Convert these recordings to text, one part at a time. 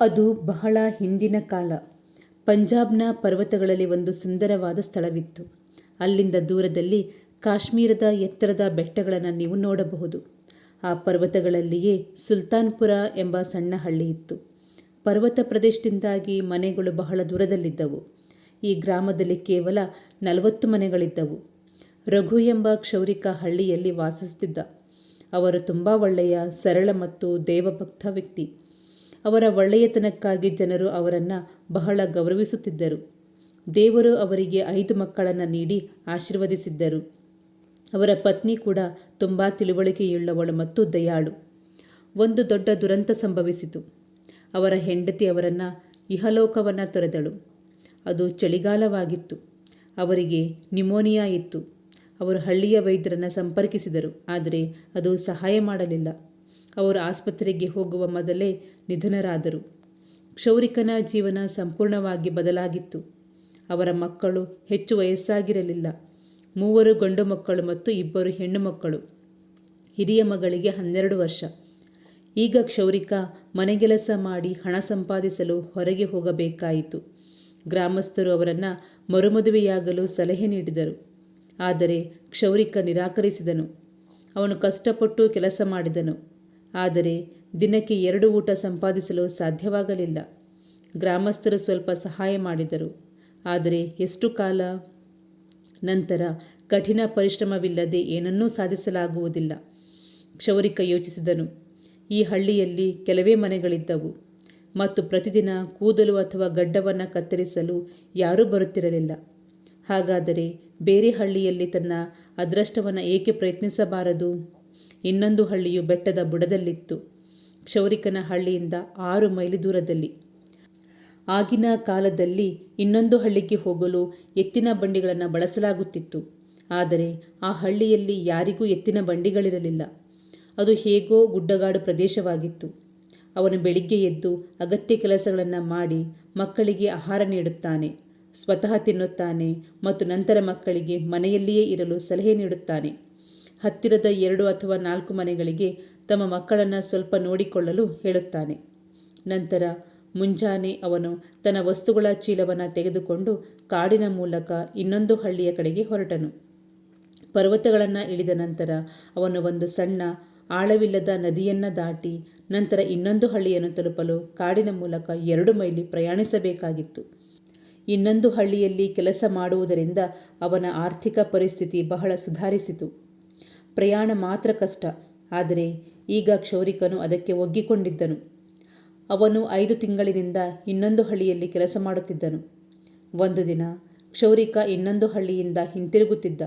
ಅದು ಬಹಳ ಹಿಂದಿನ ಕಾಲ. ಪಂಜಾಬ್ನ ಪರ್ವತಗಳಲ್ಲಿ ಒಂದು ಸುಂದರವಾದ ಸ್ಥಳವಿತ್ತು. ಅಲ್ಲಿಂದ ದೂರದಲ್ಲಿ ಕಾಶ್ಮೀರದ ಎತ್ತರದ ಬೆಟ್ಟಗಳನ್ನು ನೀವು ನೋಡಬಹುದು. ಆ ಪರ್ವತಗಳಲ್ಲಿಯೇ ಸುಲ್ತಾನ್ಪುರ ಎಂಬ ಸಣ್ಣ ಹಳ್ಳಿ ಇತ್ತು. ಪರ್ವತ ಪ್ರದೇಶದಿಂದಾಗಿ ಮನೆಗಳು ಬಹಳ ದೂರದಲ್ಲಿದ್ದವು. ಈ ಗ್ರಾಮದಲ್ಲಿ ಕೇವಲ ನಲವತ್ತು ಮನೆಗಳಿದ್ದವು. ರಘು ಎಂಬ ಕ್ಷೌರಿಕ ಹಳ್ಳಿಯಲ್ಲಿ ವಾಸಿಸುತ್ತಿದ್ದ. ಅವರು ತುಂಬ ಒಳ್ಳೆಯ, ಸರಳ ಮತ್ತು ದೇವಭಕ್ತ ವ್ಯಕ್ತಿ. ಅವರ ಒಳ್ಳೆಯತನಕ್ಕಾಗಿ ಜನರು ಅವರನ್ನು ಬಹಳ ಗೌರವಿಸುತ್ತಿದ್ದರು. ದೇವರು ಅವರಿಗೆ ಐದು ಮಕ್ಕಳನ್ನು ನೀಡಿ ಆಶೀರ್ವದಿಸಿದ್ದರು. ಅವರ ಪತ್ನಿ ಕೂಡ ತುಂಬ ತಿಳುವಳಿಕೆಯುಳ್ಳವಳು ಮತ್ತು ದಯಾಳು. ಒಂದು ದೊಡ್ಡ ದುರಂತ ಸಂಭವಿಸಿತು. ಅವರ ಹೆಂಡತಿ ಅವರನ್ನು ಇಹಲೋಕವನ್ನು ತೊರೆದಳು. ಅದು ಚಳಿಗಾಲವಾಗಿತ್ತು. ಅವರಿಗೆ ನ್ಯುಮೋನಿಯಾ ಇತ್ತು. ಅವರು ಹಳ್ಳಿಯ ವೈದ್ಯರನ್ನು ಸಂಪರ್ಕಿಸಿದರು, ಆದರೆ ಅದು ಸಹಾಯ ಮಾಡಲಿಲ್ಲ. ಅವರು ಆಸ್ಪತ್ರೆಗೆ ಹೋಗುವ ಮೊದಲೇ ನಿಧನರಾದರು. ಕ್ಷೌರಿಕನ ಜೀವನ ಸಂಪೂರ್ಣವಾಗಿ ಬದಲಾಗಿತ್ತು. ಅವರ ಮಕ್ಕಳು ಹೆಚ್ಚು ವಯಸ್ಸಾಗಿರಲಿಲ್ಲ. ಮೂವರು ಗಂಡು ಮಕ್ಕಳು ಮತ್ತು ಇಬ್ಬರು ಹೆಣ್ಣು ಮಕ್ಕಳು. ಹಿರಿಯ ಮಗಳಿಗೆ ಹನ್ನೆರಡು ವರ್ಷ. ಈಗ ಕ್ಷೌರಿಕ ಮನೆಗೆಲಸ ಮಾಡಿ ಹಣ ಸಂಪಾದಿಸಲು ಹೊರಗೆ ಹೋಗಬೇಕಾಯಿತು. ಗ್ರಾಮಸ್ಥರು ಅವರನ್ನು ಮರುಮದುವೆಯಾಗಲು ಸಲಹೆ ನೀಡಿದರು. ಆದರೆ ಕ್ಷೌರಿಕ ನಿರಾಕರಿಸಿದನು. ಅವನು ಕಷ್ಟಪಟ್ಟು ಕೆಲಸ ಮಾಡಿದನು. ಆದರೆ ದಿನಕ್ಕೆ ಎರಡು ಊಟ ಸಂಪಾದಿಸಲು ಸಾಧ್ಯವಾಗಲಿಲ್ಲ. ಗ್ರಾಮಸ್ಥರು ಸ್ವಲ್ಪ ಸಹಾಯ ಮಾಡಿದರು. ಆದರೆ ಎಷ್ಟು ಕಾಲ? ನಂತರ ಕಠಿಣ ಪರಿಶ್ರಮವಿಲ್ಲದೆ ಏನನ್ನೂ ಸಾಧಿಸಲಾಗುವುದಿಲ್ಲ. ಕ್ಷೌರಿಕ ಯೋಚಿಸಿದನು. ಈ ಹಳ್ಳಿಯಲ್ಲಿ ಕೆಲವೇ ಮನೆಗಳಿದ್ದವು. ಮತ್ತು ಪ್ರತಿದಿನ ಕೂದಲು ಅಥವಾ ಗಡ್ಡವನ್ನು ಕತ್ತರಿಸಲು ಯಾರೂ ಬರುತ್ತಿರಲಿಲ್ಲ. ಹಾಗಾದರೆ ಬೇರೆ ಹಳ್ಳಿಯಲ್ಲಿ ತನ್ನ ಅದೃಷ್ಟವನ್ನು ಏಕೆ ಪ್ರಯತ್ನಿಸಬಾರದು? ಇನ್ನೊಂದು ಹಳ್ಳಿಯು ಬೆಟ್ಟದ ಬುಡದಲ್ಲಿತ್ತು. ಕ್ಷೌರಿಕನ ಹಳ್ಳಿಯಿಂದ ಆರು ಮೈಲಿ ದೂರದಲ್ಲಿ. ಆಗಿನ ಕಾಲದಲ್ಲಿ ಇನ್ನೊಂದು ಹಳ್ಳಿಗೆ ಹೋಗಲು ಎತ್ತಿನ ಬಂಡಿಗಳನ್ನು ಬಳಸಲಾಗುತ್ತಿತ್ತು. ಆದರೆ ಆ ಹಳ್ಳಿಯಲ್ಲಿ ಯಾರಿಗೂ ಎತ್ತಿನ ಬಂಡಿಗಳಿರಲಿಲ್ಲ. ಅದು ಹೇಗೋ ಗುಡ್ಡಗಾಡು ಪ್ರದೇಶವಾಗಿತ್ತು. ಅವನು ಬೆಳಿಗ್ಗೆ ಎದ್ದು ಅಗತ್ಯ ಕೆಲಸಗಳನ್ನು ಮಾಡಿ ಮಕ್ಕಳಿಗೆ ಆಹಾರ ನೀಡುತ್ತಾನೆ. ಸ್ವತಃ ತಿನ್ನುತ್ತಾನೆ ಮತ್ತು ನಂತರ ಮಕ್ಕಳಿಗೆ ಮನೆಯಲ್ಲಿಯೇ ಇರಲು ಸಲಹೆ ನೀಡುತ್ತಾನೆ. ಹತ್ತಿರದ ಎರಡು ಅಥವಾ ನಾಲ್ಕು ಮನೆಗಳಿಗೆ ತಮ್ಮ ಮಕ್ಕಳನ್ನು ಸ್ವಲ್ಪ ನೋಡಿಕೊಳ್ಳಲು ಹೇಳುತ್ತಾನೆ. ನಂತರ ಮುಂಜಾನೆ ಅವನು ತನ್ನ ವಸ್ತುಗಳ ಚೀಲವನ್ನು ತೆಗೆದುಕೊಂಡು ಕಾಡಿನ ಮೂಲಕ ಇನ್ನೊಂದು ಹಳ್ಳಿಯ ಕಡೆಗೆ ಹೊರಟನು. ಪರ್ವತಗಳನ್ನು ಇಳಿದ ನಂತರ ಅವನು ಒಂದು ಸಣ್ಣ, ಆಳವಿಲ್ಲದ ನದಿಯನ್ನು ದಾಟಿ ನಂತರ ಇನ್ನೊಂದು ಹಳ್ಳಿಯನ್ನು ತಲುಪಲು ಕಾಡಿನ ಮೂಲಕ ಎರಡು ಮೈಲಿ ಪ್ರಯಾಣಿಸಬೇಕಾಗಿತ್ತು. ಇನ್ನೊಂದು ಹಳ್ಳಿಯಲ್ಲಿ ಕೆಲಸ ಮಾಡುವುದರಿಂದ ಅವನ ಆರ್ಥಿಕ ಪರಿಸ್ಥಿತಿ ಬಹಳ ಸುಧಾರಿಸಿತು. ಪ್ರಯಾಣ ಮಾತ್ರ ಕಷ್ಟ. ಆದರೆ ಈಗ ಕ್ಷೌರಿಕನು ಅದಕ್ಕೆ ಒಗ್ಗಿಕೊಂಡಿದ್ದನು. ಅವನು ಐದು ತಿಂಗಳಿನಿಂದ ಇನ್ನೊಂದು ಹಳ್ಳಿಯಲ್ಲಿ ಕೆಲಸ ಮಾಡುತ್ತಿದ್ದನು. ಒಂದು ದಿನ ಕ್ಷೌರಿಕ ಇನ್ನೊಂದು ಹಳ್ಳಿಯಿಂದ ಹಿಂತಿರುಗುತ್ತಿದ್ದ.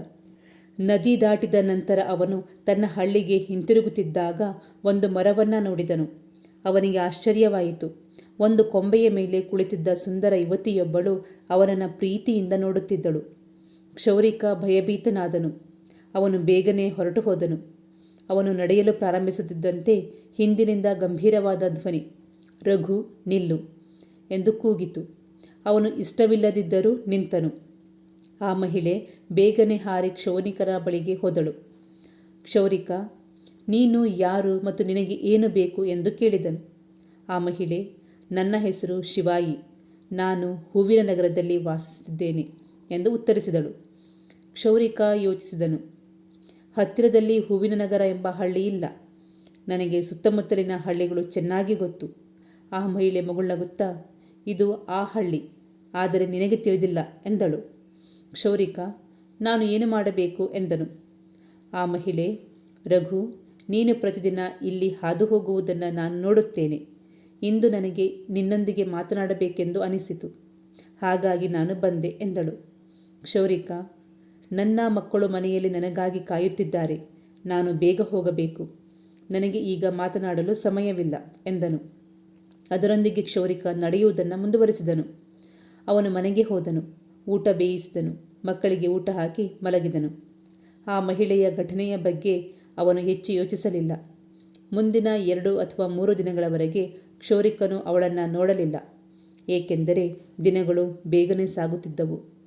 ನದಿ ದಾಟಿದ ನಂತರ ಅವನು ತನ್ನ ಹಳ್ಳಿಗೆ ಹಿಂತಿರುಗುತ್ತಿದ್ದಾಗ ಒಂದು ಮರವನ್ನು ನೋಡಿದನು. ಅವನಿಗೆ ಆಶ್ಚರ್ಯವಾಯಿತು. ಒಂದು ಕೊಂಬೆಯ ಮೇಲೆ ಕುಳಿತಿದ್ದ ಸುಂದರ ಯುವತಿಯೊಬ್ಬಳು ಅವನನ್ನು ಪ್ರೀತಿಯಿಂದ ನೋಡುತ್ತಿದ್ದಳು. ಕ್ಷೌರಿಕ ಭಯಭೀತನಾದನು. ಅವನು ಬೇಗನೆ ಹೊರಟು ಹೋದನು. ಅವನು ನಡೆಯಲು ಪ್ರಾರಂಭಿಸುತ್ತಿದ್ದಂತೆ ಹಿಂದಿನಿಂದ ಗಂಭೀರವಾದ ಧ್ವನಿ, ರಘು, ನಿಲ್ಲು ಎಂದು ಕೂಗಿತು. ಅವನು ಇಷ್ಟವಿಲ್ಲದಿದ್ದರೂ ನಿಂತನು. ಆ ಮಹಿಳೆ ಬೇಗನೆ ಹಾರಿ ಕ್ಷೌರಿಕರ ಬಳಿಗೆ ಹೋದಳು. ಕ್ಷೌರಿಕ, ನೀನು, ಯಾರು ಮತ್ತು ನಿನಗೆ ಏನು ಬೇಕು ಎಂದು ಕೇಳಿದನು. ಆ ಮಹಿಳೆ, ನನ್ನ ಹೆಸರು ಶಿವಾಯಿ. ನಾನು ಹೂವಿನ ನಗರದಲ್ಲಿ ವಾಸಿಸುತ್ತಿದ್ದೇನೆ ಎಂದು ಉತ್ತರಿಸಿದಳು. ಕ್ಷೌರಿಕ ಯೋಚಿಸಿದನು. ಹತ್ತಿರದಲ್ಲಿ ಹೂವಿನ ನಗರ ಎಂಬ ಹಳ್ಳಿ ಇಲ್ಲ. ನನಗೆ ಸುತ್ತಮುತ್ತಲಿನ ಹಳ್ಳಿಗಳು ಚೆನ್ನಾಗಿ ಗೊತ್ತು. ಆ ಮಹಿಳೆ ಮಗುಳ್ನಗುತ್ತಾ ಇದು ಆ ಹಳ್ಳಿ. ಆದರೆ ನಿನಗೆ ತಿಳಿದಿಲ್ಲ ಎಂದಳು. ಕ್ಷೌರಿಕ, ನಾನು ಏನು ಮಾಡಬೇಕು ಎಂದನು. ಆ ಮಹಿಳೆ, ರಘು, ನೀನು ಪ್ರತಿದಿನ ಇಲ್ಲಿ ಹಾದು ಹೋಗುವುದನ್ನು ನಾನು ನೋಡುತ್ತೇನೆ. ಇಂದು ನನಗೆ ನಿನ್ನೊಂದಿಗೆ ಮಾತನಾಡಬೇಕೆಂದು ಅನಿಸಿತು. ಹಾಗಾಗಿ ನಾನು ಬಂದೆ ಎಂದಳು. ಕ್ಷೌರಿಕ ನನ್ನ ಮಕ್ಕಳು ಮನೆಯಲ್ಲಿ ನನಗಾಗಿ ಕಾಯುತ್ತಿದ್ದಾರೆ. ನಾನು ಬೇಗ ಹೋಗಬೇಕು. ನನಗೆ ಈಗ ಮಾತನಾಡಲು ಸಮಯವಿಲ್ಲ, ಎಂದನು. ಅದರೊಂದಿಗೆ ಕ್ಷೌರಿಕ ನಡೆಯುವುದನ್ನು ಮುಂದುವರಿಸಿದನು. ಅವನು ಮನೆಗೆ ಹೋದನು. ಊಟ ಬೇಯಿಸಿದನು. ಮಕ್ಕಳಿಗೆ ಊಟ ಹಾಕಿ ಮಲಗಿದನು. ಆ ಮಹಿಳೆಯ ಘಟನೆಯ ಬಗ್ಗೆ ಅವನು ಹೆಚ್ಚು ಯೋಚಿಸಲಿಲ್ಲ. ಮುಂದಿನ ಎರಡು ಅಥವಾ ಮೂರು ದಿನಗಳವರೆಗೆ ಕ್ಷೌರಿಕನು ಅವಳನ್ನು ನೋಡಲಿಲ್ಲ. ಏಕೆಂದರೆ ದಿನಗಳು ಬೇಗನೆ ಸಾಗುತ್ತಿದ್ದವು.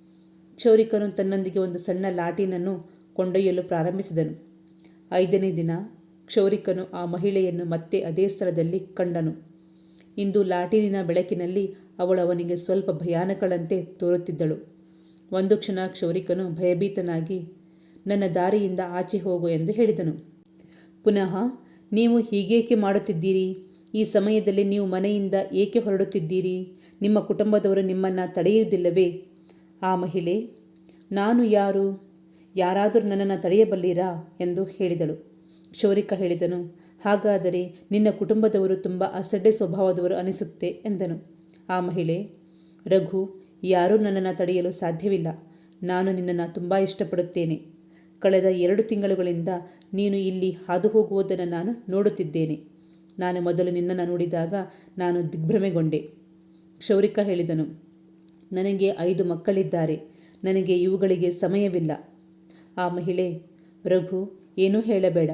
ಕ್ಷೌರಿಕನು ತನ್ನೊಂದಿಗೆ ಒಂದು ಸಣ್ಣ ಲಾಟಿನನ್ನು ಕೊಂಡೊಯ್ಯಲು ಪ್ರಾರಂಭಿಸಿದನು. ಐದನೇ ದಿನ ಕ್ಷೌರಿಕನು ಆ ಮಹಿಳೆಯನ್ನು ಮತ್ತೆ ಅದೇ ಸ್ಥಳದಲ್ಲಿ ಕಂಡನು. ಇಂದು ಲಾಟಿನಿನ ಬೆಳಕಿನಲ್ಲಿ ಅವಳು ಅವನಿಗೆ ಸ್ವಲ್ಪ ಭಯಾನಕಳಂತೆ ತೋರುತ್ತಿದ್ದಳು. ಒಂದು ಕ್ಷಣ ಕ್ಷೌರಿಕನು ಭಯಭೀತನಾಗಿ, ನನ್ನ ದಾರಿಯಿಂದ ಆಚೆ ಹೋಗು ಎಂದು ಹೇಳಿದನು. ಪುನಃ, ನೀವು ಹೀಗೇಕೆ ಮಾಡುತ್ತಿದ್ದೀರಿ? ಈ ಸಮಯದಲ್ಲಿ ನೀವು ಮನೆಯಿಂದ ಏಕೆ ಹೊರಡುತ್ತಿದ್ದೀರಿ? ನಿಮ್ಮ ಕುಟುಂಬದವರು ನಿಮ್ಮನ್ನು ತಡೆಯುವುದಿಲ್ಲವೇ? ಆ ಮಹಿಳೆ, ನಾನು ಯಾರು? ಯಾರಾದರೂ ನನ್ನನ್ನು ತಡೆಯಬಲ್ಲೀರಾ? ಎಂದು ಹೇಳಿದಳು. ಕ್ಷೌರಿಕ ಹೇಳಿದನು, ಹಾಗಾದರೆ ನಿನ್ನ ಕುಟುಂಬದವರು ತುಂಬ ಅಸಡ್ಡೆ ಸ್ವಭಾವದವರು ಅನಿಸುತ್ತೆ ಎಂದನು. ಆ ಮಹಿಳೆ, ರಘು, ಯಾರೂ ನನ್ನನ್ನು ತಡೆಯಲು ಸಾಧ್ಯವಿಲ್ಲ. ನಾನು ನಿನ್ನನ್ನು ತುಂಬ ಇಷ್ಟಪಡುತ್ತೇನೆ. ಕಳೆದ ಎರಡು ತಿಂಗಳುಗಳಿಂದ ನೀನು ಇಲ್ಲಿ ಹಾದು ಹೋಗುವುದನ್ನು ನಾನು ನೋಡುತ್ತಿದ್ದೇನೆ. ನಾನು ಮೊದಲು ನಿನ್ನನ್ನು ನೋಡಿದಾಗ ನಾನು ದಿಗ್ಭ್ರಮೆಗೊಂಡೆ. ಕ್ಷೌರಿಕ ಹೇಳಿದನು ನನಗೆ ಐದು ಮಕ್ಕಳಿದ್ದಾರೆ. ನನಗೆ ಇವುಗಳಿಗೆ ಸಮಯವಿಲ್ಲ. ಆ ಮಹಿಳೆ, ರಘು, ಏನೂ ಹೇಳಬೇಡ.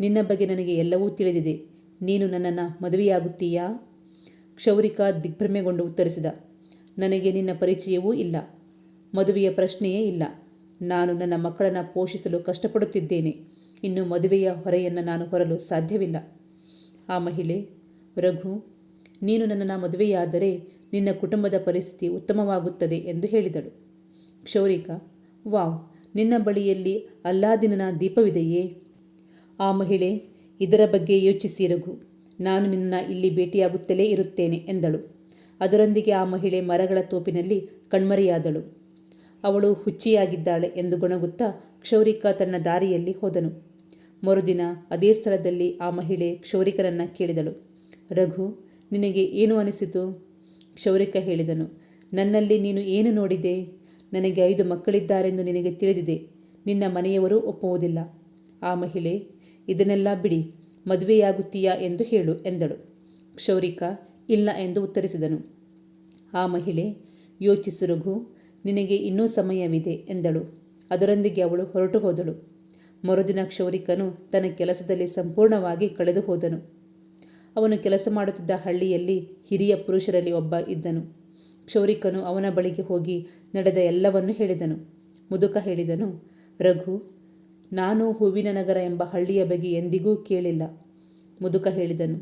ನಿನ್ನ ಬಗ್ಗೆ ನನಗೆ ಎಲ್ಲವೂ ತಿಳಿದಿದೆ. ನೀನು ನನ್ನನ್ನು ಮದುವೆಯಾಗುತ್ತೀಯಾ? ಕ್ಷೌರಿಕ ದಿಗ್ಭ್ರಮೆಗೊಂಡು ಉತ್ತರಿಸಿದ. ನನಗೆ ನಿನ್ನ ಪರಿಚಯವೂ ಇಲ್ಲ. ಮದುವೆಯ ಪ್ರಶ್ನೆಯೇ ಇಲ್ಲ. ನಾನು ನನ್ನ ಮಕ್ಕಳನ್ನು ಪೋಷಿಸಲು ಕಷ್ಟಪಡುತ್ತಿದ್ದೇನೆ. ಇನ್ನು ಮದುವೆಯ ಹೊರೆಯನ್ನು ನಾನು ಹೊರಲು ಸಾಧ್ಯವಿಲ್ಲ. ಆ ಮಹಿಳೆ, ರಘು, ನೀನು ನನ್ನನ್ನು ಮದುವೆಯಾದರೆ ನಿನ್ನ ಕುಟುಂಬದ ಪರಿಸ್ಥಿತಿ ಉತ್ತಮವಾಗುತ್ತದೆ ಎಂದು ಹೇಳಿದಳು. ಕ್ಷೌರಿಕ, ವಾವ್, ನಿನ್ನ ಬಳಿಯಲ್ಲಿ ಅಲ್ಲಾದಿನನ ದೀಪವಿದೆಯೇ? ಆ ಮಹಿಳೆ, ಇದರ ಬಗ್ಗೆ ಯೋಚಿಸಿ ರಘು. ನಾನು ನಿನ್ನ ಇಲ್ಲಿ ಭೇಟಿಯಾಗುತ್ತಲೇ ಇರುತ್ತೇನೆ ಎಂದಳು. ಅದರೊಂದಿಗೆ ಆ ಮಹಿಳೆ ಮರಗಳ ತೋಪಿನಲ್ಲಿ ಕಣ್ಮರೆಯಾದಳು. ಅವಳು ಹುಚ್ಚಿಯಾಗಿದ್ದಾಳೆ ಎಂದು ಗೊಣಗುತ್ತಾ ಕ್ಷೌರಿಕ ತನ್ನ ದಾರಿಯಲ್ಲಿ ಹೋದನು. ಮರುದಿನ ಅದೇ ಸ್ಥಳದಲ್ಲಿ ಆ ಮಹಿಳೆ ಕ್ಷೌರಿಕನನ್ನು ಕೇಳಿದಳು. ರಘು, ನಿನಗೆ ಏನು ಅನಿಸಿತು? ಕ್ಷೌರಿಕ ಹೇಳಿದನು, ನನ್ನಲ್ಲಿ ನೀನು ಏನು ನೋಡಿದೆ? ನನಗೆ ಐದು ಮಕ್ಕಳಿದ್ದಾರೆಂದು ನಿನಗೆ ತಿಳಿದಿದೆ. ನಿನ್ನ ಮನೆಯವರು ಒಪ್ಪುವುದಿಲ್ಲ. ಆ ಮಹಿಳೆ, ಇದನ್ನೆಲ್ಲ ಬಿಡಿ, ಮದುವೆಯಾಗುತ್ತೀಯಾ ಎಂದು ಹೇಳು ಎಂದಳು. ಕ್ಷೌರಿಕ, ಇಲ್ಲ ಎಂದು ಉತ್ತರಿಸಿದನು. ಆ ಮಹಿಳೆ, ಯೋಚಿಸು ರಘು, ನಿನಗೆ ಇನ್ನೂ ಸಮಯವಿದೆ ಎಂದಳು. ಅದರೊಂದಿಗೆ ಅವಳು ಹೊರಟು ಹೋದಳು. ಮರುದಿನ ಕ್ಷೌರಿಕನು ತನ್ನ ಕೆಲಸದಲ್ಲಿ ಸಂಪೂರ್ಣವಾಗಿ ಕಳೆದು ಹೋದನು ಅವನು ಕೆಲಸ ಮಾಡುತ್ತಿದ್ದ ಹಳ್ಳಿಯಲ್ಲಿ ಹಿರಿಯ ಪುರುಷರಲ್ಲಿ ಒಬ್ಬ ಇದ್ದನು. ಕ್ಷೌರಿಕನು ಅವನ ಬಳಿಗೆ ಹೋಗಿ ನಡೆದ ಎಲ್ಲವನ್ನೂ ಹೇಳಿದನು. ಮುದುಕ ಹೇಳಿದನು, ರಘು, ನಾನು ಹೂವಿನ ನಗರ ಎಂಬ ಹಳ್ಳಿಯ ಬಗ್ಗೆ ಎಂದಿಗೂ ಕೇಳಿಲ್ಲ. ಮುದುಕ ಹೇಳಿದನು,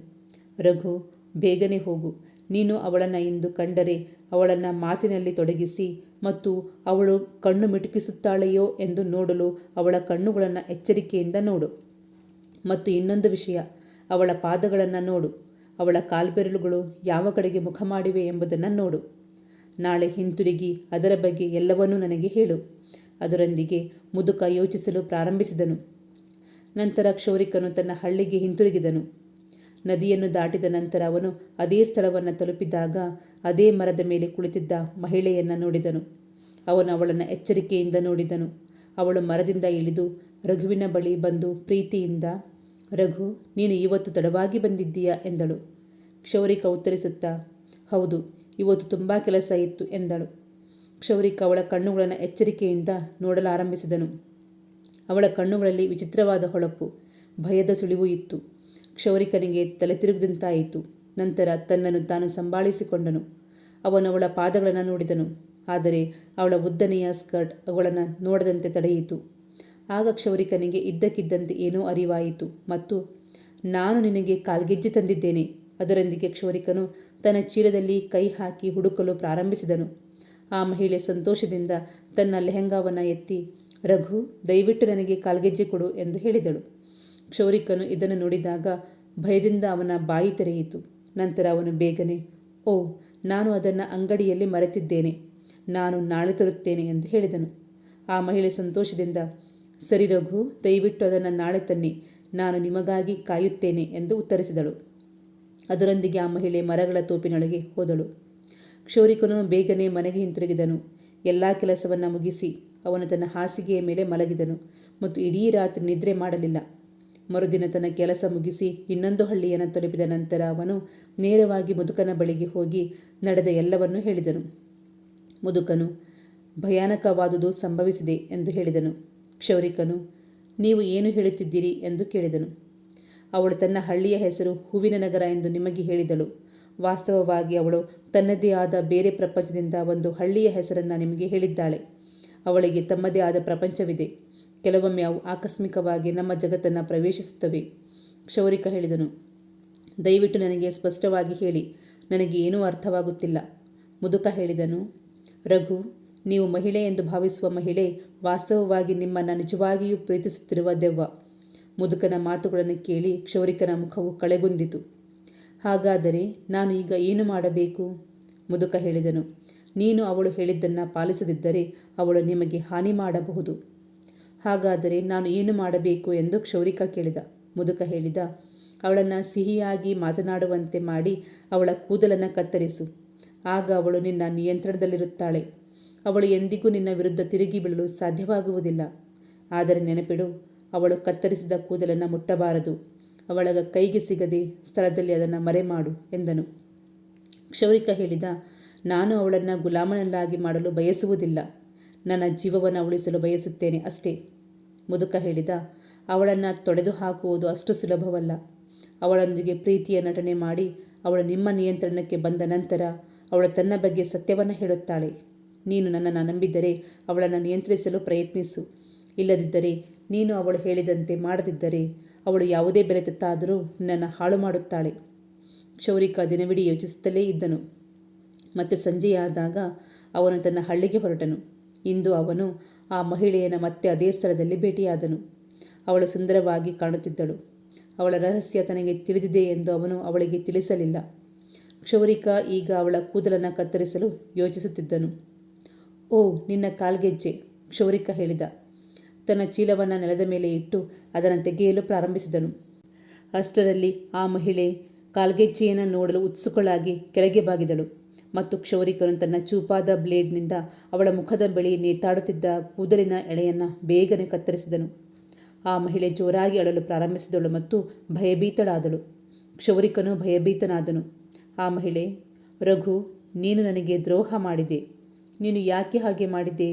ರಘು, ಬೇಗನೆ ಹೋಗು. ನೀನು ಅವಳನ್ನು ಇಂದು ಕಂಡರೆ ಅವಳನ್ನು ಮಾತಿನಲ್ಲಿ ತೊಡಗಿಸಿ ಮತ್ತು ಅವಳು ಕಣ್ಣು ಮಿಟುಕಿಸುತ್ತಾಳೆಯೋ ಎಂದು ನೋಡಲು ಅವಳ ಕಣ್ಣುಗಳನ್ನು ಎಚ್ಚರಿಕೆಯಿಂದ ನೋಡು. ಮತ್ತು ಇನ್ನೊಂದು ವಿಷಯ ಅವಳ ಪಾದಗಳನ್ನು ನೋಡು. ಅವಳ ಕಾಲ್ಬೆರಳುಗಳು ಯಾವ ಕಡೆಗೆ ಮುಖ ಮಾಡಿವೆ ಎಂಬುದನ್ನು ನೋಡು. ನಾಳೆ ಹಿಂತಿರುಗಿ ಅದರ ಬಗ್ಗೆ ಎಲ್ಲವನ್ನೂ ನನಗೆ ಹೇಳು. ಅದರೊಂದಿಗೆ ಮುದುಕ ಯೋಚಿಸಲು ಪ್ರಾರಂಭಿಸಿದನು. ನಂತರ ಕ್ಷೌರಿಕನು ತನ್ನ ಹಳ್ಳಿಗೆ ಹಿಂತಿರುಗಿದನು. ನದಿಯನ್ನು ದಾಟಿದ ನಂತರ ಅವನು ಅದೇ ಸ್ಥಳವನ್ನು ತಲುಪಿದಾಗ ಅದೇ ಮರದ ಮೇಲೆ ಕುಳಿತಿದ್ದ ಮಹಿಳೆಯನ್ನು ನೋಡಿದನು. ಅವನು ಅವಳನ್ನು ಎಚ್ಚರಿಕೆಯಿಂದ ನೋಡಿದನು. ಅವಳು ಮರದಿಂದ ಇಳಿದು ರಘುವಿನ ಬಳಿ ಬಂದು ಪ್ರೀತಿಯಿಂದ ರಘು, ನೀನು ಇವತ್ತು ತಡವಾಗಿ ಬಂದಿದ್ದೀಯಾ? ಎಂದಳು. ಕ್ಷೌರಿಕ ಉತ್ತರಿಸುತ್ತಾ, ಹೌದು, ಇವತ್ತು ತುಂಬ ಕೆಲಸ ಇತ್ತು, ಎಂದಳು. ಕ್ಷೌರಿಕ ಅವಳ ಕಣ್ಣುಗಳನ್ನು ಎಚ್ಚರಿಕೆಯಿಂದ ನೋಡಲಾರಂಭಿಸಿದನು. ಅವಳ ಕಣ್ಣುಗಳಲ್ಲಿ ವಿಚಿತ್ರವಾದ ಹೊಳಪು, ಭಯದ ಸುಳಿವು ಇತ್ತು. ಕ್ಷೌರಿಕನಿಗೆ ತಲೆ ತಿರುಗಿದಂತಾಯಿತು. ನಂತರ ತನ್ನನ್ನು ತಾನು ಸಂಭಾಳಿಸಿಕೊಂಡನು. ಅವನು ಅವಳ ಪಾದಗಳನ್ನು ನೋಡಿದನು. ಆದರೆ ಅವಳ ಉದ್ದನೆಯ ಸ್ಕರ್ಟ್ ಅವಳನ್ನು ನೋಡದಂತೆ ತಡೆಯಿತು. ಆಗ ಕ್ಷೌರಿಕನಿಗೆ ಇದ್ದಕ್ಕಿದ್ದಂತೆ ಏನೋ ಅರಿವಾಯಿತು. ಮತ್ತು ನಾನು ನಿನಗೆ ಕಾಲ್ಗೆಜ್ಜೆ ತಂದಿದ್ದೇನೆ. ಅದರೊಂದಿಗೆ ಕ್ಷೌರಿಕನು ತನ್ನ ಚೀಲದಲ್ಲಿ ಕೈ ಹಾಕಿ ಹುಡುಕಲು ಪ್ರಾರಂಭಿಸಿದನು. ಆ ಮಹಿಳೆ ಸಂತೋಷದಿಂದ ತನ್ನ ಲೆಹಂಗಾವನ್ನು ಎತ್ತಿ, ರಘು, ದಯವಿಟ್ಟು ನನಗೆ ಕಾಲ್ಗೆಜ್ಜೆ ಕೊಡು ಎಂದು ಹೇಳಿದಳು. ಕ್ಷೌರಿಕನು ಇದನ್ನು ನೋಡಿದಾಗ ಭಯದಿಂದ ಅವನ ಬಾಯಿ ತೆರೆಯಿತು. ನಂತರ ಅವನು, ಬೇಗನೆ, ಓ, ನಾನು ಅದನ್ನು ಅಂಗಡಿಯಲ್ಲಿ ಮರೆತಿದ್ದೇನೆ. ನಾನು ನಾಳೆ ತರುತ್ತೇನೆ ಎಂದು ಹೇಳಿದನು. ಆ ಮಹಿಳೆ ಸಂತೋಷದಿಂದ ಸರಿ ರಘು, ದಯವಿಟ್ಟು ಅದನ್ನು ನಾಳೆ ತನ್ನಿ. ನಾನು ನಿಮಗಾಗಿ ಕಾಯುತ್ತೇನೆ ಎಂದು ಉತ್ತರಿಸಿದಳು. ಅದರೊಂದಿಗೆ ಆ ಮಹಿಳೆ ಮರಗಳ ತೋಪಿನೊಳಗೆ ಹೋದಳು. ಕ್ಷೌರಿಕನು ಬೇಗನೆ ಮನೆಗೆ ಹಿಂತಿರುಗಿದನು. ಎಲ್ಲ ಕೆಲಸವನ್ನು ಮುಗಿಸಿ ಅವನು ತನ್ನ ಹಾಸಿಗೆಯ ಮೇಲೆ ಮಲಗಿದನು ಮತ್ತು ಇಡೀ ರಾತ್ರಿ ನಿದ್ರೆ ಮಾಡಲಿಲ್ಲ. ಮರುದಿನ ತನ್ನ ಕೆಲಸ ಮುಗಿಸಿ ಇನ್ನೊಂದು ಹಳ್ಳಿಯನ್ನು ತಲುಪಿದ ನಂತರ ಅವನು ನೇರವಾಗಿ ಮುದುಕನ ಬಳಿಗೆ ಹೋಗಿ ನಡೆದ ಎಲ್ಲವನ್ನೂ ಹೇಳಿದನು. ಮುದುಕನು, ಭಯಾನಕವಾದುದು ಸಂಭವಿಸಿದೆ ಎಂದು ಹೇಳಿದನು. ಕ್ಷೌರಿಕನು, ನೀವು ಏನು ಹೇಳುತ್ತಿದ್ದೀರಿ? ಎಂದು ಕೇಳಿದನು. ಅವಳು ತನ್ನ ಹಳ್ಳಿಯ ಹೆಸರು ಹೂವಿನ ನಗರ ಎಂದು ನಿಮಗೆ ಹೇಳಿದಳು. ವಾಸ್ತವವಾಗಿ ಅವಳು ತನ್ನದೇ ಆದ ಬೇರೆ ಪ್ರಪಂಚದಿಂದ ಒಂದು ಹಳ್ಳಿಯ ಹೆಸರನ್ನು ನಿಮಗೆ ಹೇಳಿದ್ದಾಳೆ. ಅವಳಿಗೆ ತಮ್ಮದೇ ಆದ ಪ್ರಪಂಚವಿದೆ. ಕೆಲವೊಮ್ಮೆ ಅವು ಆಕಸ್ಮಿಕವಾಗಿ ನಮ್ಮ ಜಗತ್ತನ್ನು ಪ್ರವೇಶಿಸುತ್ತವೆ. ಕ್ಷೌರಿಕ ಹೇಳಿದನು, ದಯವಿಟ್ಟು ನನಗೆ ಸ್ಪಷ್ಟವಾಗಿ ಹೇಳಿ, ನನಗೆ ಏನೂ ಅರ್ಥವಾಗುತ್ತಿಲ್ಲ. ಮುದುಕ ಹೇಳಿದನು, ರಘು ನೀವು ಮಹಿಳೆ ಎಂದು ಭಾವಿಸುವ ಮಹಿಳೆ, ವಾಸ್ತವವಾಗಿ ನಿಮ್ಮನ್ನು ನಿಜವಾಗಿಯೂ ಪ್ರೀತಿಸುತ್ತಿರುವ ದೆವ್ವ. ಮುದುಕನ ಮಾತುಗಳನ್ನು ಕೇಳಿ ಕ್ಷೌರಿಕನ ಮುಖವು ಕಳೆಗುಂದಿತು. ಹಾಗಾದರೆ ನಾನು ಈಗ ಏನು ಮಾಡಬೇಕು? ಮುದುಕ ಹೇಳಿದನು. ನೀನು ಅವಳು ಹೇಳಿದ್ದನ್ನು ಪಾಲಿಸದಿದ್ದರೆ ಅವಳು ನಿಮಗೆ ಹಾನಿ ಮಾಡಬಹುದು. ಹಾಗಾದರೆ ನಾನು ಏನು ಮಾಡಬೇಕು ಎಂದು ಕ್ಷೌರಿಕ ಕೇಳಿದ. ಮುದುಕ ಹೇಳಿದ, ಅವಳನ್ನು ಸಿಹಿಯಾಗಿ ಮಾತನಾಡುವಂತೆ ಮಾಡಿ ಅವಳ ಕೂದಲನ್ನು ಕತ್ತರಿಸು. ಆಗ ಅವಳು ನಿನ್ನ ನಿಯಂತ್ರಣದಲ್ಲಿರುತ್ತಾಳೆ. ಅವಳು ಎಂದಿಗೂ ನಿನ್ನ ವಿರುದ್ಧ ತಿರುಗಿ ಬೀಳಲು ಸಾಧ್ಯವಾಗುವುದಿಲ್ಲ. ಆದರೆ ನೆನಪಿಡು, ಅವಳು ಕತ್ತರಿಸಿದ ಕೂದಲನ್ನು ಮುಟ್ಟಬಾರದು. ಅವಳ ಕೈಗೆ ಸಿಗದೆ ಸ್ಥಳದಲ್ಲಿ ಅದನ್ನು ಮರೆಮಾಡು ಎಂದನು. ಕ್ಷೌರಿಕ ಹೇಳಿದ, ನಾನು ಅವಳನ್ನು ಗುಲಾಮನಲ್ಲಾಗಿ ಮಾಡಲು ಬಯಸುವುದಿಲ್ಲ. ನನ್ನ ಜೀವವನ್ನು ಉಳಿಸಲು ಬಯಸುತ್ತೇನೆ ಅಷ್ಟೇ. ಮುದುಕ ಹೇಳಿದ, ಅವಳನ್ನು ತೊಡೆದು ಹಾಕುವುದು ಅಷ್ಟು ಸುಲಭವಲ್ಲ. ಅವಳೊಂದಿಗೆ ಪ್ರೀತಿಯ ನಟನೆ ಮಾಡಿ ಅವಳು ನಿಮ್ಮ ನಿಯಂತ್ರಣಕ್ಕೆ ಬಂದ ನಂತರ ಅವಳು ತನ್ನ ಬಗ್ಗೆ ಸತ್ಯವನ್ನು ಹೇಳುತ್ತಾಳೆ. ನೀನು ನನ್ನನ್ನು ನಂಬಿದ್ದರೆ ಅವಳನ್ನು ನಿಯಂತ್ರಿಸಲು ಪ್ರಯತ್ನಿಸು. ಇಲ್ಲದಿದ್ದರೆ ನೀನು ಅವಳು ಹೇಳಿದಂತೆ ಮಾಡದಿದ್ದರೆ ಅವಳು ಯಾವುದೇ ಬೆಲೆ ತೆತ್ತಾದರೂ ನಿನ್ನನ್ನು ಹಾಳು ಮಾಡುತ್ತಾಳೆ ಕ್ಷೌರಿಕ ದಿನವಿಡೀ ಯೋಚಿಸುತ್ತಲೇ ಇದ್ದನು. ಮತ್ತೆ ಸಂಜೆಯಾದಾಗ ಅವನು ತನ್ನ ಹಳ್ಳಿಗೆ ಹೊರಟನು. ಇಂದು ಅವನು ಆ ಮಹಿಳೆಯನ್ನು ಮತ್ತೆ ಅದೇ ಸ್ಥಳದಲ್ಲಿ ಭೇಟಿಯಾದನು. ಅವಳು ಸುಂದರವಾಗಿ ಕಾಣುತ್ತಿದ್ದಳು. ಅವಳ ರಹಸ್ಯ ತನಗೆ ತಿಳಿದಿದೆ ಎಂದು ಅವನು ಅವಳಿಗೆ ತಿಳಿಸಲಿಲ್ಲ. ಕ್ಷೌರಿಕ ಈಗ ಅವಳ ಕೂದಲನ್ನು ಕತ್ತರಿಸಲು ಯೋಚಿಸುತ್ತಿದ್ದನು. ಓ, ನಿನ್ನ ಕಾಲ್ಗೆಜ್ಜೆ ಕ್ಷೌರಿಕ ಹೇಳಿದ. ತನ್ನ ಚೀಲವನ್ನು ನೆಲದ ಮೇಲೆ ಇಟ್ಟು ಅದನ್ನು ತೆಗೆಯಲು ಪ್ರಾರಂಭಿಸಿದನು. ಅಷ್ಟರಲ್ಲಿ ಆ ಮಹಿಳೆ ಕಾಲ್ಗೆಜ್ಜೆಯನ್ನು ನೋಡಲು ಉತ್ಸುಕಳಾಗಿ ಕೆಳಗೆ ಬಾಗಿದಳು ಮತ್ತು ಕ್ಷೌರಿಕನು ತನ್ನ ಚೂಪಾದ ಬ್ಲೇಡ್ನಿಂದ ಅವಳ ಮುಖದ ಬಳಿ ನೇತಾಡುತ್ತಿದ್ದ ಕೂದಲಿನ ಎಳೆಯನ್ನು ಬೇಗನೆ ಕತ್ತರಿಸಿದನು. ಆ ಮಹಿಳೆ ಜೋರಾಗಿ ಅಳಲು ಪ್ರಾರಂಭಿಸಿದಳು ಮತ್ತು ಭಯಭೀತಳಾದಳು. ಕ್ಷೌರಿಕನು ಭಯಭೀತನಾದನು. ಆ ಮಹಿಳೆ, ರಘು, ನೀನು ನನಗೆ ದ್ರೋಹ ಮಾಡಿದೆ. ನೀನು ಯಾಕೆ ಹಾಗೆ ಮಾಡಿದೆ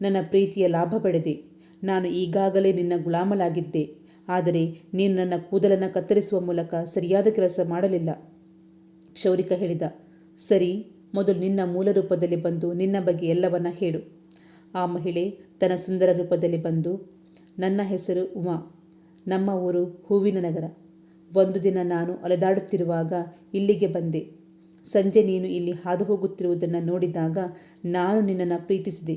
ನನ್ನ ಪ್ರೀತಿಯ ಲಾಭ ಪಡೆದೆ. ನಾನು ಈಗಾಗಲೇ ನಿನ್ನ ಗುಲಾಮಲಾಗಿದ್ದೆ ಆದರೆ ನೀನು ನನ್ನ ಕೂದಲನ್ನು ಕತ್ತರಿಸುವ ಮೂಲಕ ಸರಿಯಾದ ಕೆಲಸ ಮಾಡಲಿಲ್ಲ. ಕ್ಷೌರಿಕ ಹೇಳಿದ, ಸರಿ, ಮೊದಲು ನಿನ್ನ ಮೂಲ ರೂಪದಲ್ಲಿ ಬಂದು ನಿನ್ನ ಬಗ್ಗೆ ಎಲ್ಲವನ್ನ ಹೇಳು. ಆ ಮಹಿಳೆ ತನ್ನ ಸುಂದರ ರೂಪದಲ್ಲಿ ಬಂದು, ನನ್ನ ಹೆಸರು ಉಮಾ. ನಮ್ಮ ಊರು ಹೂವಿನ ನಗರ. ಒಂದು ದಿನ ನಾನು ಅಲೆದಾಡುತ್ತಿರುವಾಗ ಇಲ್ಲಿಗೆ ಬಂದೆ. ಸಂಜೆ ನೀನು ಇಲ್ಲಿ ಹಾದು ಹೋಗುತ್ತಿರುವುದನ್ನು ನೋಡಿದಾಗ ನಾನು ನಿನ್ನನ್ನು ಪ್ರೀತಿಸಿದೆ.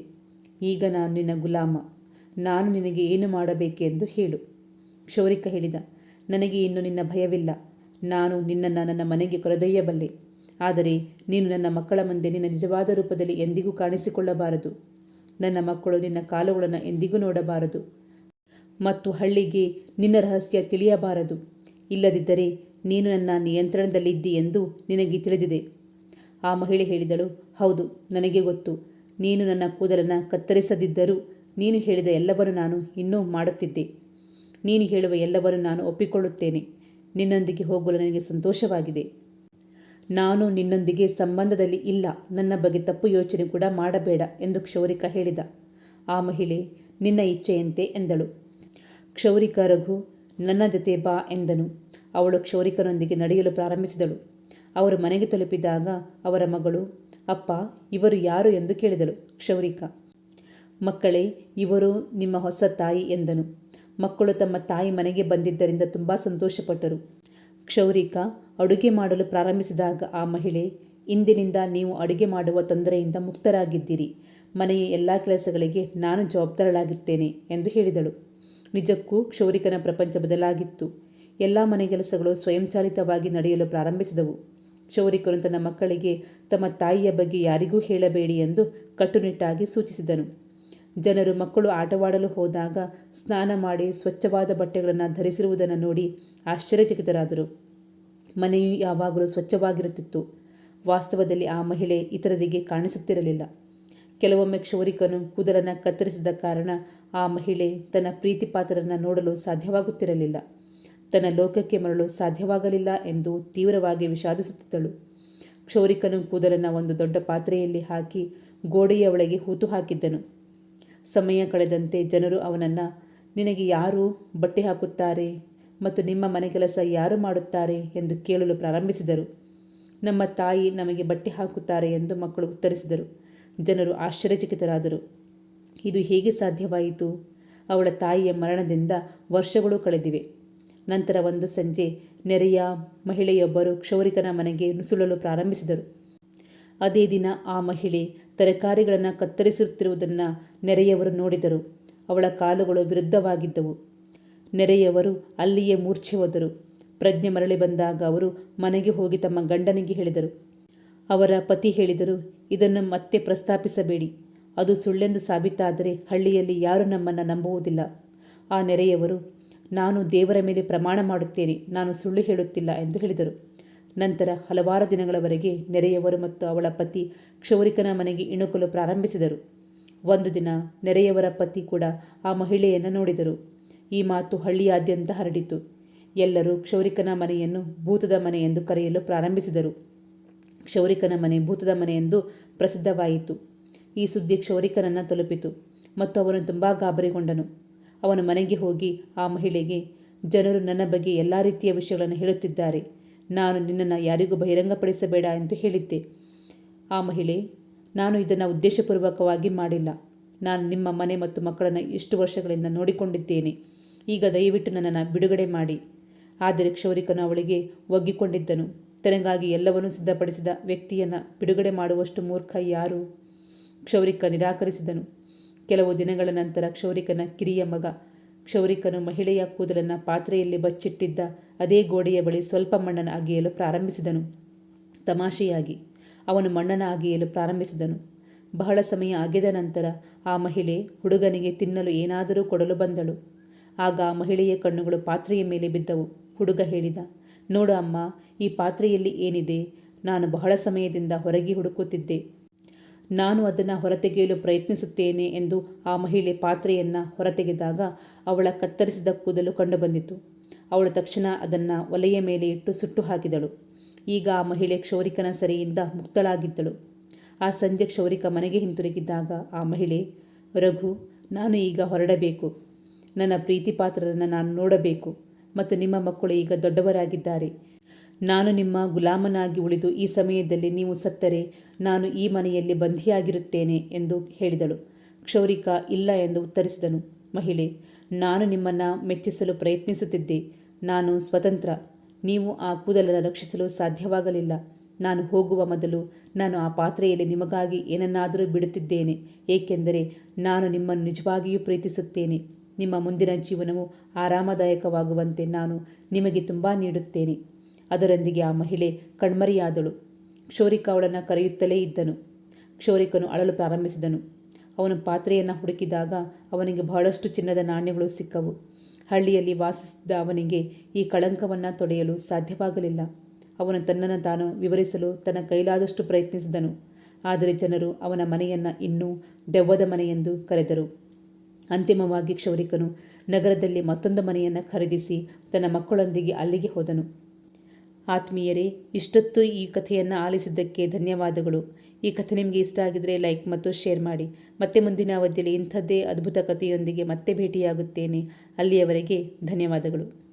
ಈಗ ನಾನು ನಿನ್ನ ಗುಲಾಮ. ನಾನು ನಿನಗೆ ಏನು ಮಾಡಬೇಕೆಂದು ಹೇಳು. ಕ್ಷೌರಿಕ ಹೇಳಿದ, ನನಗೆ ಇನ್ನು ನಿನ್ನ ಭಯವಿಲ್ಲ. ನಾನು ನಿನ್ನನ್ನು ನನ್ನ ಮನೆಗೆ ಕರೆದೊಯ್ಯಬಲ್ಲೆ. ಆದರೆ ನೀನು ನನ್ನ ಮಕ್ಕಳ ಮುಂದೆ ನಿನ್ನ ನಿಜವಾದ ರೂಪದಲ್ಲಿ ಎಂದಿಗೂ ಕಾಣಿಸಿಕೊಳ್ಳಬಾರದು. ನನ್ನ ಮಕ್ಕಳು ನಿನ್ನ ಕಾಲುಗಳನ್ನು ಎಂದಿಗೂ ನೋಡಬಾರದು. ಮತ್ತು ಹಳ್ಳಿಗೆ ನಿನ್ನ ರಹಸ್ಯ ತಿಳಿಯಬಾರದು. ಇಲ್ಲದಿದ್ದರೆ ನೀನು ನನ್ನ ನಿಯಂತ್ರಣದಲ್ಲಿದ್ದಿ ಎಂದು ನಿನಗೆ ತಿಳಿದಿದೆ. ಆ ಮಹಿಳೆ ಹೇಳಿದಳು, ಹೌದು, ನನಗೆ ಗೊತ್ತು. ನೀನು ನನ್ನ ಕೂದಲನ್ನು ಕತ್ತರಿಸದಿದ್ದರೂ ನೀನು ಹೇಳಿದ ಎಲ್ಲವನ್ನು ನಾನು ಇನ್ನೂ ಮಾಡುತ್ತಿದ್ದೆ. ನೀನು ಹೇಳುವ ಎಲ್ಲವನ್ನು ನಾನು ಒಪ್ಪಿಕೊಳ್ಳುತ್ತೇನೆ. ನಿನ್ನೊಂದಿಗೆ ಹೋಗಲು ನನಗೆ ಸಂತೋಷವಾಗಿದೆ. ನಾನು ನಿನ್ನೊಂದಿಗೆ ಸಂಬಂಧದಲ್ಲಿ ಇಲ್ಲ, ನನ್ನ ಬಗ್ಗೆ ತಪ್ಪು ಯೋಚನೆ ಕೂಡ ಮಾಡಬೇಡ ಎಂದು ಕ್ಷೌರಿಕ ಹೇಳಿದ. ಆ ಮಹಿಳೆ, ನಿನ್ನ ಇಚ್ಛೆಯಂತೆ ಎಂದಳು. ಕ್ಷೌರಿಕ ರಘು, ನನ್ನ ಜೊತೆ ಬಾ ಎಂದನು. ಅವಳು ಕ್ಷೌರಿಕನೊಂದಿಗೆ ನಡೆಯಲು ಪ್ರಾರಂಭಿಸಿದಳು. ಅವರು ಮನೆಗೆ ತಲುಪಿದಾಗ ಅವರ ಮಗಳು, ಅಪ್ಪ, ಇವರು ಯಾರು ಎಂದು ಕೇಳಿದಳು ಕ್ಷೌರಿಕ. ಮಕ್ಕಳೇ, ಇವರು ನಿಮ್ಮ ಹೊಸ ತಾಯಿ ಎಂದನು. ಮಕ್ಕಳು ತಮ್ಮ ತಾಯಿ ಮನೆಗೆ ಬಂದಿದ್ದರಿಂದ ತುಂಬ ಸಂತೋಷಪಟ್ಟರು. ಕ್ಷೌರಿಕ ಅಡುಗೆ ಮಾಡಲು ಪ್ರಾರಂಭಿಸಿದಾಗ ಆ ಮಹಿಳೆ, ಇಂದಿನಿಂದ ನೀವು ಅಡುಗೆ ಮಾಡುವ ತೊಂದರೆಯಿಂದ ಮುಕ್ತರಾಗಿದ್ದೀರಿ. ಮನೆಯ ಎಲ್ಲ ಕೆಲಸಗಳಿಗೆ ನಾನು ಜವಾಬ್ದಾರಳಾಗಿರ್ತೇನೆ ಎಂದು ಹೇಳಿದಳು. ನಿಜಕ್ಕೂ ಕ್ಷೌರಿಕನ ಪ್ರಪಂಚ ಬದಲಾಗಿತ್ತು. ಎಲ್ಲ ಮನೆಗೆಲಸಗಳು ಸ್ವಯಂಚಾಲಿತವಾಗಿ ನಡೆಯಲು ಪ್ರಾರಂಭಿಸಿದವು. ಕ್ಷೌರಿಕನು ತನ್ನ ಮಕ್ಕಳಿಗೆ ತಮ್ಮ ತಾಯಿಯ ಬಗ್ಗೆ ಯಾರಿಗೂ ಹೇಳಬೇಡಿ ಎಂದು ಕಟ್ಟುನಿಟ್ಟಾಗಿ ಸೂಚಿಸಿದನು. ಜನರು ಮಕ್ಕಳು ಆಟವಾಡಲು ಹೋದಾಗ ಸ್ನಾನ ಮಾಡಿ ಸ್ವಚ್ಛವಾದ ಬಟ್ಟೆಗಳನ್ನು ಧರಿಸಿರುವುದನ್ನು ನೋಡಿ ಆಶ್ಚರ್ಯಚಕಿತರಾದರು. ಮನೆಯು ಯಾವಾಗಲೂ ಸ್ವಚ್ಛವಾಗಿರುತ್ತಿತ್ತು. ವಾಸ್ತವದಲ್ಲಿ ಆ ಮಹಿಳೆ ಇತರರಿಗೆ ಕಾಣಿಸುತ್ತಿರಲಿಲ್ಲ. ಕೆಲವೊಮ್ಮೆ ಕ್ಷೌರಿಕನು ಕೂದಲನ್ನು ಕತ್ತರಿಸಿದ ಕಾರಣ ಆ ಮಹಿಳೆ ತನ್ನ ಪ್ರೀತಿಪಾತ್ರರನ್ನು ನೋಡಲು ಸಾಧ್ಯವಾಗುತ್ತಿರಲಿಲ್ಲ. ತನ್ನ ಲೋಕಕ್ಕೆ ಮರಳು ಸಾಧ್ಯವಾಗಲಿಲ್ಲ ಎಂದು ತೀವ್ರವಾಗಿ ವಿಷಾದಿಸುತ್ತಿದ್ದಳು. ಕ್ಷೌರಿಕನು ಕೂದಲನ್ನು ಒಂದು ದೊಡ್ಡ ಪಾತ್ರೆಯಲ್ಲಿ ಹಾಕಿ ಗೋಡೆಯ ಒಳಗೆ ಹೂತು ಹಾಕಿದ್ದನು. ಸಮಯ ಕಳೆದಂತೆ ಜನರು ಅವನನ್ನು, ನಿನಗೆ ಯಾರು ಬಟ್ಟೆ ಹಾಕುತ್ತಾರೆ ಮತ್ತು ನಿಮ್ಮ ಮನೆ ಕೆಲಸ ಯಾರು ಮಾಡುತ್ತಾರೆ? ಎಂದು ಕೇಳಲು ಪ್ರಾರಂಭಿಸಿದರು. ನಮ್ಮ ತಾಯಿ ನಮಗೆ ಬಟ್ಟೆ ಹಾಕುತ್ತಾರೆ ಎಂದು ಮಕ್ಕಳು ಉತ್ತರಿಸಿದರು. ಜನರು ಆಶ್ಚರ್ಯಚಕಿತರಾದರು. ಇದು ಹೇಗೆ ಸಾಧ್ಯವಾಯಿತು? ಅವಳ ತಾಯಿಯ ಮರಣದಿಂದ ವರ್ಷಗಳು ಕಳೆದಿವೆ. ನಂತರ ಒಂದು ಸಂಜೆ ನೆರೆಯ ಮಹಿಳೆಯೊಬ್ಬರು ಕ್ಷೌರಿಕನ ಮನೆಗೆ ನುಸುಳಲು ಪ್ರಾರಂಭಿಸಿದರು. ಅದೇ ದಿನ ಆ ಮಹಿಳೆ ತರಕಾರಿಗಳನ್ನು ಕತ್ತರಿಸುತ್ತಿರುವುದನ್ನು ನೆರೆಯವರು ನೋಡಿದರು. ಅವಳ ಕಾಲುಗಳು ವಿರುದ್ಧವಾಗಿದ್ದವು. ನೆರೆಯವರು ಅಲ್ಲಿಯೇ ಮೂರ್ಛೆ ಹೋದರು. ಪ್ರಜ್ಞೆ ಮರಳಿ ಬಂದಾಗ ಅವರು ಮನೆಗೆ ಹೋಗಿ ತಮ್ಮ ಗಂಡನಿಗೆ ಹೇಳಿದರು. ಅವರ ಪತಿ ಹೇಳಿದರು, ಇದನ್ನು ಮತ್ತೆ ಪ್ರಸ್ತಾಪಿಸಬೇಡಿ. ಅದು ಸುಳ್ಳೆಂದು ಸಾಬೀತಾದರೆ ಹಳ್ಳಿಯಲ್ಲಿ ಯಾರೂ ನಮ್ಮನ್ನು ನಂಬುವುದಿಲ್ಲ. ಆ ನೆರೆಯವರು ನಾನು ದೇವರ ಮೇಲೆ ಪ್ರಮಾಣ ಮಾಡುತ್ತೇನೆ, ನಾನು ಸುಳ್ಳು ಹೇಳುತ್ತಿಲ್ಲ ಎಂದು ಹೇಳಿದರು. ನಂತರ ಹಲವಾರು ದಿನಗಳವರೆಗೆ ನೆರೆಯವರು ಮತ್ತು ಅವಳ ಪತಿ ಕ್ಷೌರಿಕನ ಮನೆಗೆ ಇಣುಕಲು ಪ್ರಾರಂಭಿಸಿದರು. ಒಂದು ದಿನ ನೆರೆಯವರ ಪತಿ ಕೂಡ ಆ ಮಹಿಳೆಯನ್ನು ನೋಡಿದರು. ಈ ಮಾತು ಹಳ್ಳಿಯಾದ್ಯಂತ ಹರಡಿತು. ಎಲ್ಲರೂ ಕ್ಷೌರಿಕನ ಮನೆಯನ್ನು ಭೂತದ ಮನೆ ಎಂದು ಕರೆಯಲು ಪ್ರಾರಂಭಿಸಿದರು. ಕ್ಷೌರಿಕನ ಮನೆ ಭೂತದ ಮನೆ ಎಂದು ಪ್ರಸಿದ್ಧವಾಯಿತು. ಈ ಸುದ್ದಿ ಕ್ಷೌರಿಕನನ್ನು ತಲುಪಿತು ಮತ್ತು ಅವನು ತುಂಬ ಗಾಬರಿಗೊಂಡನು. ಅವನು ಮನೆಗೆ ಹೋಗಿ ಆ ಮಹಿಳೆಗೆ, ಜನರು ನನ್ನ ಬಗ್ಗೆ ಎಲ್ಲ ರೀತಿಯ ವಿಷಯಗಳನ್ನು ಹೇಳುತ್ತಿದ್ದಾರೆ. ನಾನು ನಿನ್ನನ್ನು ಯಾರಿಗೂ ಬಹಿರಂಗಪಡಿಸಬೇಡ ಎಂದು ಹೇಳಿದ್ದೆ. ಆ ಮಹಿಳೆ, ನಾನು ಇದನ್ನು ಉದ್ದೇಶಪೂರ್ವಕವಾಗಿ ಮಾಡಿಲ್ಲ. ನಾನು ನಿಮ್ಮ ಮನೆ ಮತ್ತು ಮಕ್ಕಳನ್ನು ಎಷ್ಟು ವರ್ಷಗಳಿಂದ ನೋಡಿಕೊಂಡಿದ್ದೇನೆ. ಈಗ ದಯವಿಟ್ಟು ನನ್ನನ್ನು ಬಿಡುಗಡೆ ಮಾಡಿ ಆದರೆ ಕ್ಷೌರಿಕನು ಅವಳಿಗೆ ಒಗ್ಗಿಕೊಂಡಿದ್ದನು. ತನಗಾಗಿ ಎಲ್ಲವನ್ನೂ ಸಿದ್ಧಪಡಿಸಿದ ವ್ಯಕ್ತಿಯನ್ನು ಬಿಡುಗಡೆ ಮಾಡುವಷ್ಟು ಮೂರ್ಖ ಯಾರು? ಕ್ಷೌರಿಕ ನಿರಾಕರಿಸಿದನು. ಕೆಲವು ದಿನಗಳ ನಂತರ ಕ್ಷೌರಿಕನ ಕಿರಿಯ ಮಗ, ಕ್ಷೌರಿಕನು ಮಹಿಳೆಯ ಕೂದಲನ್ನು ಪಾತ್ರೆಯಲ್ಲಿ ಬಚ್ಚಿಟ್ಟಿದ್ದ ಅದೇ ಗೋಡೆಯ ಬಳಿ ಸ್ವಲ್ಪ ಮಣ್ಣನ್ನು ಅಗೆಯಲು ಪ್ರಾರಂಭಿಸಿದನು. ತಮಾಷೆಯಾಗಿ ಅವನು ಮಣ್ಣನ ಅಗೆಯಲು ಪ್ರಾರಂಭಿಸಿದನು. ಬಹಳ ಸಮಯ ಅಗೆದ ನಂತರ ಆ ಮಹಿಳೆ ಹುಡುಗನಿಗೆ ತಿನ್ನಲು ಏನಾದರೂ ಕೊಡಲು ಬಂದಳು. ಆಗ ಆ ಮಹಿಳೆಯ ಕಣ್ಣುಗಳು ಪಾತ್ರೆಯ ಮೇಲೆ ಬಿದ್ದವು. ಹುಡುಗ ಹೇಳಿದ, ನೋಡು ಅಮ್ಮ, ಈ ಪಾತ್ರೆಯಲ್ಲಿ ಏನಿದೆ? ನಾನು ಬಹಳ ಸಮಯದಿಂದ ಹೊರಗೆ ಹುಡುಕುತ್ತಿದ್ದೆ. ನಾನು ಅದನ್ನು ಹೊರತೆಗೆಯಲು ಪ್ರಯತ್ನಿಸುತ್ತೇನೆ ಎಂದು ಆ ಮಹಿಳೆ ಪಾತ್ರೆಯನ್ನು ಹೊರತೆಗೆದಾಗ ಅವಳ ಕತ್ತರಿಸಿದ ಕೂದಲು ಕಂಡುಬಂದಿತು. ಅವಳು ತಕ್ಷಣ ಅದನ್ನು ಒಲೆಯ ಮೇಲೆ ಇಟ್ಟು ಸುಟ್ಟು ಹಾಕಿದಳು. ಈಗ ಆ ಮಹಿಳೆ ಕ್ಷೌರಿಕನ ಸರಿಯಿಂದ ಮುಕ್ತಳಾಗಿದ್ದಳು. ಆ ಸಂಜೆ ಕ್ಷೌರಿಕ ಮನೆಗೆ ಹಿಂತಿರುಗಿದ್ದಾಗ ಆ ಮಹಿಳೆ, ರಘು, ನಾನು ಈಗ ಹೊರಡಬೇಕು. ನನ್ನ ಪ್ರೀತಿ ಪಾತ್ರರನ್ನು ನಾನು ನೋಡಬೇಕು. ಮತ್ತು ನಿಮ್ಮ ಮಕ್ಕಳು ಈಗ ದೊಡ್ಡವರಾಗಿದ್ದಾರೆ. ನಾನು ನಿಮ್ಮ ಗುಲಾಮನಾಗಿ ಉಳಿದು ಈ ಸಮಯದಲ್ಲಿ ನೀವು ಸತ್ತರೆ, ನಾನು ಈ ಮನೆಯಲ್ಲಿ ಬಂಧಿಯಾಗಿರುತ್ತೇನೆ ಎಂದು ಹೇಳಿದಳು. ಕ್ಷೌರಿಕ, ಇಲ್ಲ ಎಂದು ಉತ್ತರಿಸಿದನು. ಮಹಿಳೆ, ನಾನು ನಿಮ್ಮನ್ನು ಮೆಚ್ಚಿಸಲು ಪ್ರಯತ್ನಿಸುತ್ತಿದ್ದೆ. ನಾನು ಸ್ವತಂತ್ರ. ನೀವು ಆ ಕೂದಲನ್ನು ರಕ್ಷಿಸಲು ಸಾಧ್ಯವಾಗಲಿಲ್ಲ. ನಾನು ಹೋಗುವ ಮೊದಲು ನಾನು ಆ ಪಾತ್ರೆಯಲ್ಲಿ ನಿಮಗಾಗಿ ಏನನ್ನಾದರೂ ಬಿಡುತ್ತಿದ್ದೇನೆ, ಏಕೆಂದರೆ ನಾನು ನಿಮ್ಮನ್ನು ನಿಜವಾಗಿಯೂ ಪ್ರೀತಿಸುತ್ತೇನೆ. ನಿಮ್ಮ ಮುಂದಿನ ಜೀವನವು ಆರಾಮದಾಯಕವಾಗುವಂತೆ ನಾನು ನಿಮಗೆ ತುಂಬ ನೀಡುತ್ತೇನೆ. ಅದರೊಂದಿಗೆ ಆ ಮಹಿಳೆ ಕಣ್ಮರಿಯಾದಳು. ಕ್ಷೌರಿಕ ಅವಳನ್ನು ಕರೆಯುತ್ತಲೇ ಇದ್ದನು. ಕ್ಷೌರಿಕನು ಅಳಲು ಪ್ರಾರಂಭಿಸಿದನು. ಅವನು ಪಾತ್ರೆಯನ್ನು ಹುಡುಕಿದಾಗ ಅವನಿಗೆ ಬಹಳಷ್ಟು ಚಿನ್ನದ ನಾಣ್ಯಗಳು ಸಿಕ್ಕವು. ಹಳ್ಳಿಯಲ್ಲಿ ವಾಸಿಸುತ್ತಿದ್ದ ಅವನಿಗೆ ಈ ಕಳಂಕವನ್ನು ತೊಡೆಯಲು ಸಾಧ್ಯವಾಗಲಿಲ್ಲ. ಅವನು ತನ್ನನ್ನು ತಾನು ವಿವರಿಸಲು ತನ್ನ ಕೈಲಾದಷ್ಟು ಪ್ರಯತ್ನಿಸಿದನು. ಆದರೆ ಜನರು ಅವನ ಮನೆಯನ್ನು ಇನ್ನೂ ದೆವ್ವದ ಮನೆಯೆಂದು ಕರೆದರು. ಅಂತಿಮವಾಗಿ ಕ್ಷೌರಿಕನು ನಗರದಲ್ಲಿ ಮತ್ತೊಂದು ಮನೆಯನ್ನು ಖರೀದಿಸಿ ತನ್ನ ಮಕ್ಕಳೊಂದಿಗೆ ಅಲ್ಲಿಗೆ ಹೋದನು. ಆತ್ಮೀಯರೇ, ಇಷ್ಟೊತ್ತು ಈ ಕಥೆಯನ್ನು ಆಲಿಸಿದ್ದಕ್ಕೆ ಧನ್ಯವಾದಗಳು. ಈ ಕಥೆ ನಿಮಗೆ ಇಷ್ಟ ಆಗಿದರೆ ಲೈಕ್ ಮತ್ತು ಶೇರ್ ಮಾಡಿ. ಮತ್ತೆ ಮುಂದಿನ ಅವಧಿಯಲ್ಲಿ ಇಂಥದ್ದೇ ಅದ್ಭುತ ಕಥೆಯೊಂದಿಗೆ ಮತ್ತೆ ಭೇಟಿಯಾಗುತ್ತೇನೆ. ಅಲ್ಲಿಯವರೆಗೆ ಧನ್ಯವಾದಗಳು.